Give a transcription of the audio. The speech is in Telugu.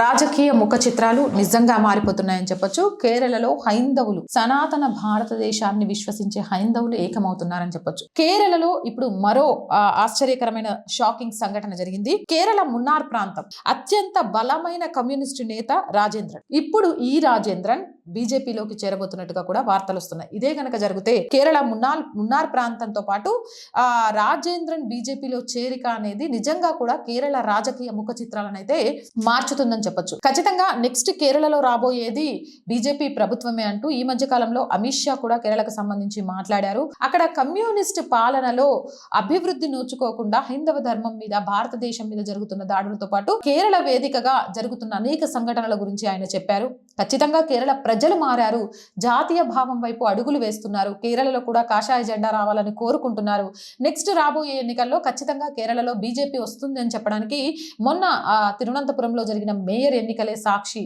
రాజకీయ ముఖ చిత్రాలు నిజంగా మారిపోతున్నాయని చెప్పొచ్చు. కేరళలో హైందవులు సనాతన భారతదేశాన్ని విశ్వసించే హైందవులు ఏకమవుతున్నారని చెప్పొచ్చు. కేరళలో ఇప్పుడు మరో ఆశ్చర్యకరమైన షాకింగ్ సంఘటన జరిగింది. కేరళ మున్నార్ ప్రాంతం అత్యంత బలమైన కమ్యూనిస్టు నేత రాజేంద్రన్. ఇప్పుడు ఈ రాజేంద్రన్ బీజేపీలోకి చేరబోతున్నట్టుగా కూడా వార్తలు వస్తున్నాయి. ఇదే కనుక జరిగితే కేరళ మున్నార్ మున్నార్ ప్రాంతంతో పాటు ఆ రాజేంద్రన్ బీజేపీలో చేరిక అనేది నిజంగా కూడా కేరళ రాజకీయ ముఖ చిత్రాలను అయితే మార్చుతుందని చెప్పొచ్చు. ఖచ్చితంగా నెక్స్ట్ కేరళలో రాబోయేది బీజేపీ ప్రభుత్వమే అంటూ ఈ మధ్య కాలంలో అమిత్ షా కూడా కేరళకు సంబంధించి మాట్లాడారు. అక్కడ కమ్యూనిస్ట్ పాలనలో అభివృద్ధి నోచుకోకుండా హైందవ ధర్మం మీద భారతదేశం మీద జరుగుతున్న దాడులతో పాటు కేరళ వేదికగా జరుగుతున్న అనేక సంఘటనల గురించి ఆయన చెప్పారు. ఖచ్చితంగా కేరళ ప్రజలు మారారు. జాతీయ భావం వైపు అడుగులు వేస్తున్నారు. కేరళలో కూడా కాషాయ జెండా రావాలని కోరుకుంటున్నారు. నెక్స్ట్ రాబోయే ఎన్నికల్లో ఖచ్చితంగా కేరళలో బీజేపీ వస్తుందని చెప్పడానికి మొన్న తిరువనంతపురంలో జరిగిన మేయర్ ఎన్నికలే సాక్షి.